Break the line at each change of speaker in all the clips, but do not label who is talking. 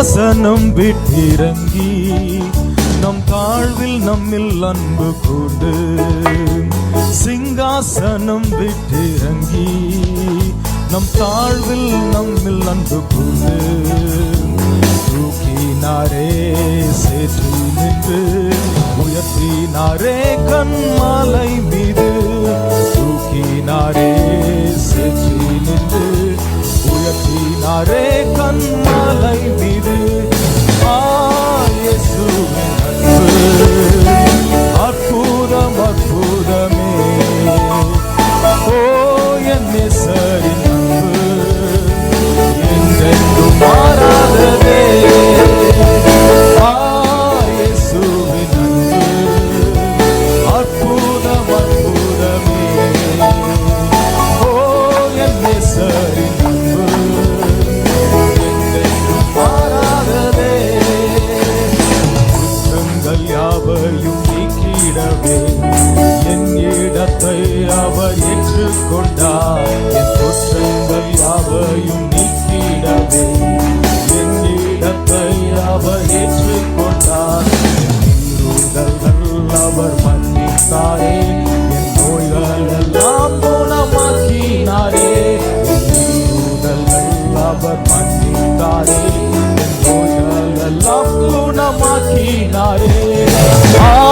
சாசனம் விட்டிறங்கி நம் தாழ்வில் நம்மில் அன்பு கொண்டு சிங்காசனம் விட்டிறங்கி நம் தாழ்வில் நம்மில் அன்பு கொண்டு தூக்கினாரே சேற்று நின்று உயர்த்தினாரே கண்மாலை மீது. தூக்கினாரே உயர்த்தினாரே கண்மலை மீது கிருபையும் நீக்கிடவே. என்னிடத்தை அவர் ஏற்றுக்கொண்டார். அவர் மன்னித்தாரே. என் நோய்களெல்லாம் குணமாக்கினாரே. அவர் மன்னித்தாரே. என் நோய்களெல்லாம் குணமாக்கினாரே. ஆ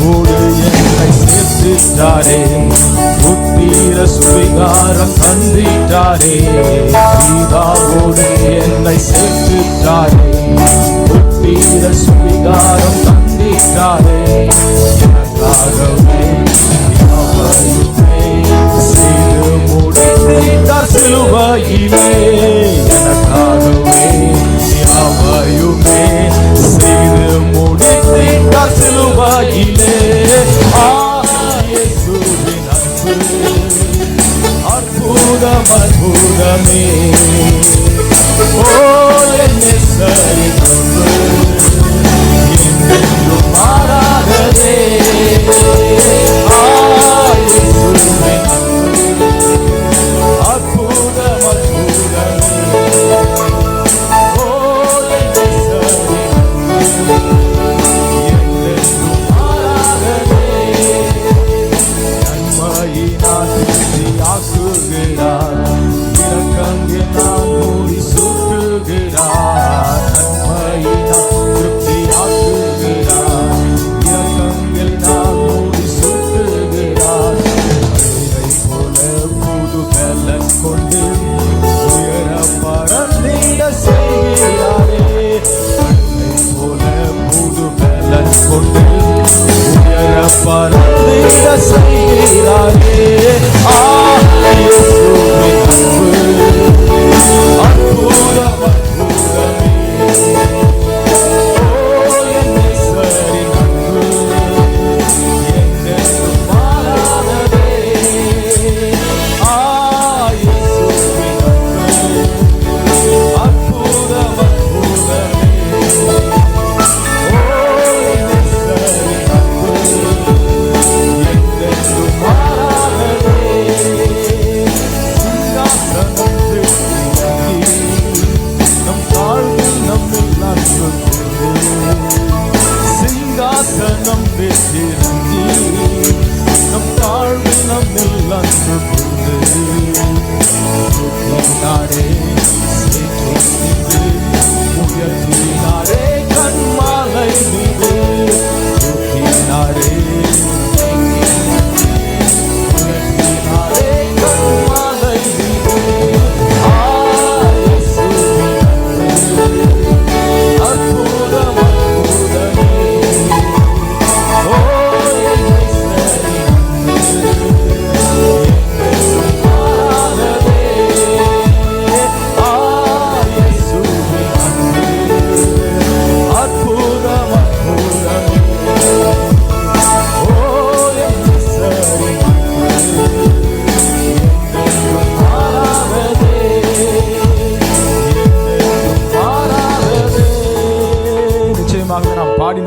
உன்னோடு என்னை சேர்த்திட்டாரே புத்தீர தந்திட்டாரே. লাগিলে say நாடே